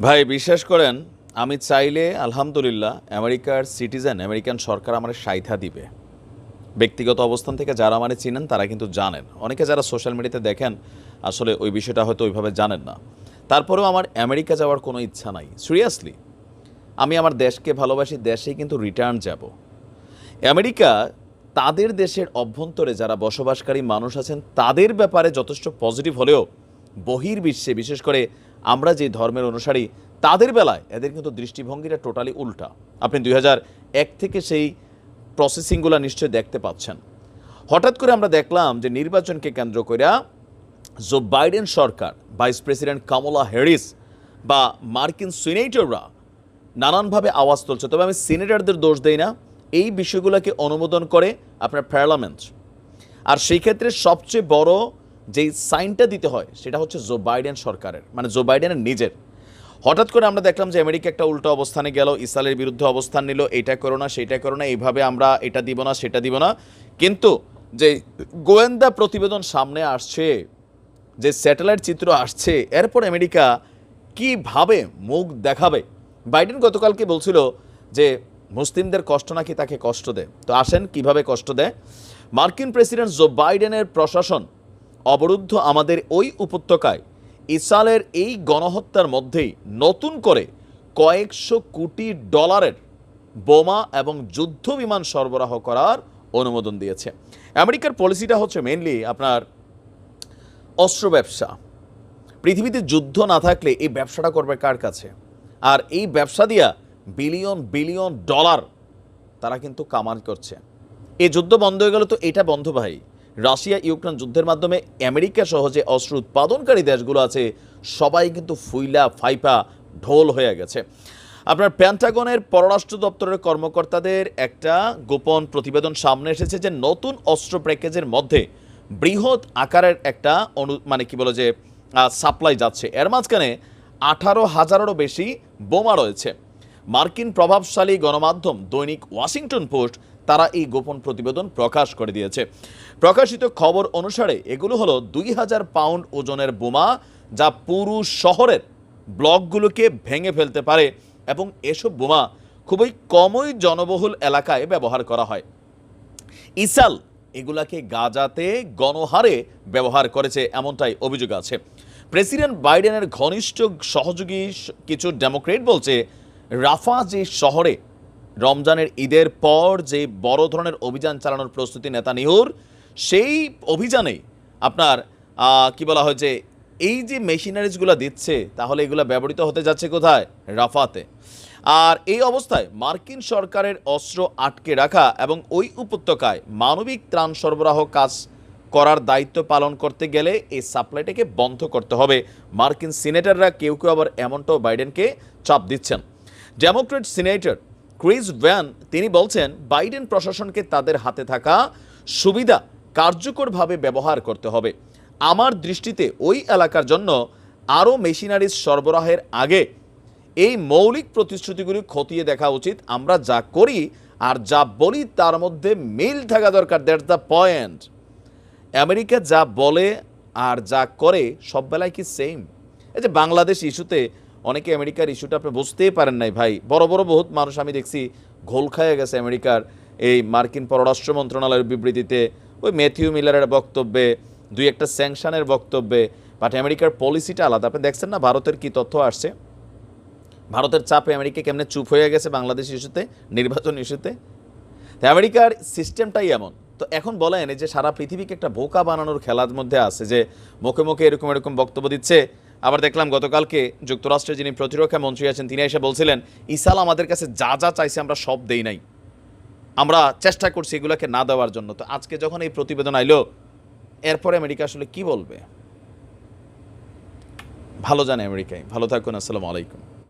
ভাই, বিশ্বাস করেন, আমি চাইলে, আলহামদুলিল্লাহ, আমেরিকার সিটিজেন, আমেরিকান সরকার আমার সাইথা দিবে। ব্যক্তিগত অবস্থান থেকে যারা মানে চিনেন, তারা কিন্তু জানেন। অনেকে যারা সোশ্যাল মিডিয়াতে দেখেন, আসলে ওই বিষয়টা হয়তো ওইভাবে জানেন না। তারপরেও আমার আমেরিকা যাওয়ার কোনো ইচ্ছা নাই। সিরিয়াসলি আমি আমার দেশকে ভালোবাসি, দেশেই কিন্তু রিটার্ন যাব। আমেরিকা, তাদের দেশের অভ্যন্তরে যারা বসবাসকারী মানুষ আছেন, তাদের ব্যাপারে যথেষ্ট পজিটিভ হলেও বহির্বিশ্বে, বিশেষ করে আমরা যে ধর্মের অনুসারী, তাদের বেলায় এদের কিন্তু দৃষ্টিভঙ্গিটা টোটালি উল্টা। আপনি দুই এক থেকে সেই প্রসেসিংগুলো নিশ্চয়ই দেখতে পাচ্ছেন। হঠাৎ করে আমরা দেখলাম যে নির্বাচনকে কেন্দ্র করে জো বাইডেন সরকার ভাইস প্রেসিডেন্ট কামলা হ্যারিস বা মার্কিন সিনেটররা নানানভাবে আওয়াজ তুলছে। তবে আমি সিনেটরদের দোষ দেই না। এই বিষয়গুলোকে অনুমোদন করে আপনার পার্লামেন্ট আর সেই ক্ষেত্রে সবচেয়ে বড় যেই সাইনটা দিতে হয়, সেটা হচ্ছে জো বাইডেন সরকারের মানে জো বাইডেনের নিজের। হঠাৎ করে আমরা দেখলাম যে আমেরিকা একটা উল্টো অবস্থানে গেল, ইসরায়েলের বিরুদ্ধে অবস্থান নিল, এটা করো না, সেটা করো না, এইভাবে আমরা এটা দিব না, সেটা দিব না। কিন্তু যে গোয়েন্দা প্রতিবেদন সামনে আসছে, যে স্যাটেলাইট চিত্র আসছে, এরপর আমেরিকা কীভাবে মুখ দেখাবে? বাইডেন গতকালকে বলছিল যে মুসলিমদের কষ্ট নাকি তাকে কষ্ট দেয়। তো আসেন কীভাবে কষ্ট দেয়? মার্কিন প্রেসিডেন্ট জো বাইডেনের প্রশাসন অবরুদ্ধ আমাদের ওই উপত্যকায়। ইসালের এই গণহত্যার মধ্যেই নতুন করে কয়েকশো কোটি ডলারের বোমা এবং যুদ্ধ বিমান সরবরাহ করার অনুমোদন দিয়েছে। আমেরিকার পলিসিটা হচ্ছে মেনলি আপনার অস্ত্র ব্যবসা। পৃথিবীতে যুদ্ধ না থাকলে এই ব্যবসাটা করবে কার কাছে? আর এই ব্যবসা দিয়া বিলিয়ন বিলিয়ন ডলার তারা কিন্তু কামান করছে। এই যুদ্ধ বন্ধ হয়ে গেল তো এটা বন্ধ ভাই। রাশিয়া ইউক্রেন যুদ্ধের মাধ্যমে আমেরিকা সহ যে অস্ত্র উৎপাদনকারী দেশগুলো আছে, সবাই কিন্তু ফুইলা, ফাইপা, ঢোল হয়ে গেছে। আপনার প্যান্টাগনের পররাষ্ট্র দপ্তরের কর্মকর্তাদের একটা গোপন প্রতিবেদন সামনে এসেছে যে নতুন অস্ত্র প্যাকেজের মধ্যে বৃহৎ আকারের একটা অনু মানে কি বলে যে সাপ্লাই যাচ্ছে। এর মাঝখানে আঠারো হাজারেরও বেশি বোমা রয়েছে। মার্কিন প্রভাবশালী গণমাধ্যম দৈনিক ওয়াশিংটন পোস্ট তারা এই গোপন প্রতিবেদন প্রকাশ করে দিয়েছে। প্রকাশিত খবর অনুসারে এগুলো হলো দুই হাজার পাউন্ড ওজনের বোমা যা পুরো শহরের ব্লকগুলোকে ভেঙে ফেলতে পারে এবং এসব বোমা খুবই কমই জনবহুল এলাকায় ব্যবহার করা হয়। ইসাল এগুলাকে গাজাতে গণহারে ব্যবহার করেছে এমনটাই অভিযোগ আছে। প্রেসিডেন্ট বাইডেনের ঘনিষ্ঠ সহযোগী কিছু ডেমোক্রেট বলছে, রাফা যে শহরে রমজানের ঈদের পর যে বড় ধরনের অভিযান চালানোর প্রস্তুতি নেতানিহুর সেই অভিযানে আপনার কি বলা হয় যে, এই যে মেশিনারিজগুলো দিচ্ছে, তাহলে এগুলো ব্যবহৃত হতে যাচ্ছে কোথায়? রাফাতে। আর এই অবস্থায় মার্কিন সরকারের অস্ত্র আটকে রাখা এবং ওই উপত্যকায় মানবিক ত্রাণ সরবরাহ কাজ করার দায়িত্ব পালন করতে গেলে এই সাপ্লাইটাকে বন্ধ করতে হবে। মার্কিন সিনেটররা কেউ কেউ আবার এমনটাও বাইডেনকে চাপ দিচ্ছেন। ডেমোক্রেট সিনেটর ক্রিস ভ্যান, তিনি বলছেন, বাইডেন প্রশাসনকে তাদের হাতে থাকা সুবিধা কার্যকরভাবে ব্যবহার করতে হবে। আমার দৃষ্টিতে ওই এলাকার জন্য আরও মেশিনারিজ সরবরাহের আগে এই মৌলিক প্রতিশ্রুতিগুলি খতিয়ে দেখা উচিত। আমরা যা করি আর যা বলি তার মধ্যে মিল থাকা দরকার। দ্যাটস দ্য পয়েন্ট আমেরিকা যা বলে আর যা করে সব বেলায় কি সেম এই যে বাংলাদেশ ইস্যুতে অনেকে আমেরিকার ইস্যুটা আপনি বুঝতেই পারেন নাই, ভাই। বড় বড় বহুত মানুষ আমি দেখছি ঘোল খাইয়ে গেছে আমেরিকার এই মার্কিন পররাষ্ট্র মন্ত্রণালয়ের বিবৃতিতে। ওই ম্যাথিউ মিলারের বক্তব্যে, দুই একটা স্যাংশনের বক্তব্যে বাট আমেরিকার পলিসিটা আলাদা। আপনি দেখছেন না ভারতের কি তথ্য আসছে? ভারতের চাপে আমেরিকা কেমনে চুপ হয়ে গেছে বাংলাদেশ ইস্যুতে, নির্বাচন ইস্যুতে? আমেরিকার সিস্টেমটাই এমন। তো এখন বলেন যে সারা পৃথিবীকে একটা বোকা বানানোর খেলার মধ্যে আছে যে, মুখে মুখে এরকম এরকম বক্তব্য দিচ্ছে আবার দেখলাম গতকালকে যুক্তরাষ্ট্রের যিনি প্রতিরক্ষা মন্ত্রী আছেন, তিনি এসে বলছিলেন, ইসাল আমাদের কাছে যা যা চাইছে আমরা সব দেই নাই। আমরা চেষ্টা করছি এগুলোকে না দেওয়ার জন্য। তো আজকে যখন এই প্রতিবেদন আইলো, এরপরে আমেরিকা আসলে কি বলবে? ভালো জানে আমেরিকায়। ভালো থাকুন, আসসালামু আলাইকুম।